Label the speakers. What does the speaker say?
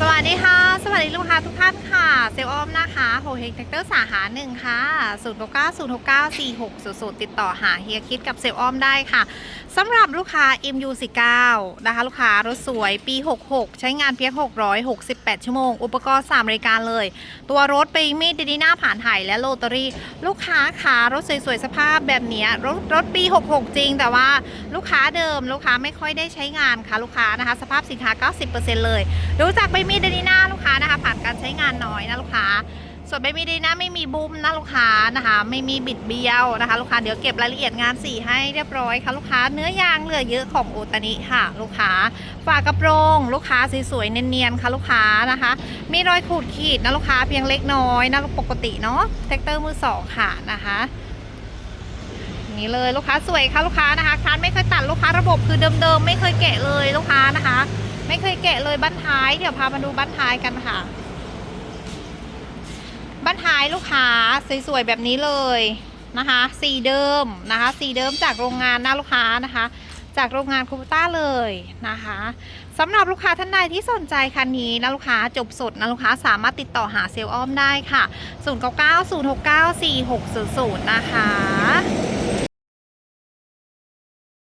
Speaker 1: สวัสดีค่ะ ดีลูกค้าทุกท่านค่ะ เซลล์อ้อมนะคะโฮเฮงแท็กเตอร์สาขาหนึ่งค่ะ0 9 9 0 6 9 4 6 0 0 ติดต่อหาเฮียคิดกับเซลล์อ้อมได้ค่ะสำหรับลูกค้า MU19 นะคะ ลูกค้ารถสวยปี 66 ใช้งานเพียง 668 ชั่วโมง อุปกรณ์ 3 รายการเลย ตัวรถไปมีดดีหน้าผ่านไถ่และโรตารี่ ลูกค้าขารถสวยๆ สภาพแบบนี้รถรถปี 66 จริง แต่ว่าลูกค้าเดิมลูกค้าไม่ค่อยได้ใช้งานค่ะลูกค้านะคะ สภาพสินค้า 90%เลยดูจากใบมีดดนีน่าลูกค้านะคะผ่านการใช้งานน้อยนะลูกค้า ส่วนใบมีดีน่าไม่มีบุ้มนะลูกค้านะคะ ไม่มีบิดเบี้ยวนะคะ ลูกค้าเดี๋ยวเก็บรายละเอียดงานสีให้เรียบร้อยค่ะลูกค้าเนื้อยางเหลือเยอะของโอตานิค่ะ ลูกค้าฝากระโปรง ลูกค้าสวยๆเนียนๆค่ะลูกค้านะคะ มีรอยขูดขีดนะลูกค้าเพียงเล็กน้อยนะปกติเนาะแท็กเตอร์มือสองค่ะนะคะนี่เลยลูกค้าสวยค่ะลูกค้านะคะคานไม่เคยตัดลูกค้าระบบคือเดิมๆไม่เคยแกะเลยลูกค้านะคะ ไม่เคยแกะเลยบ้านท้าย เดี๋ยวพามาดูบ้านท้ายกันค่ะ บ้านท้ายลูกค้าสวยๆแบบนี้เลยนะคะ สีเดิมนะคะ สีเดิมจากโรงงานหน้าลูกค้านะคะ จากโรงงานคูปต้าเลยนะคะสำหรับลูกค้าท่านใดที่สนใจคันนี้นะลูกค้าจบสดนะลูกค้าสามารถติดต่อหาเซลล์อ้อมได้ค่ะ 0 9 9 0 6 9 4 6 0 0 นะคะ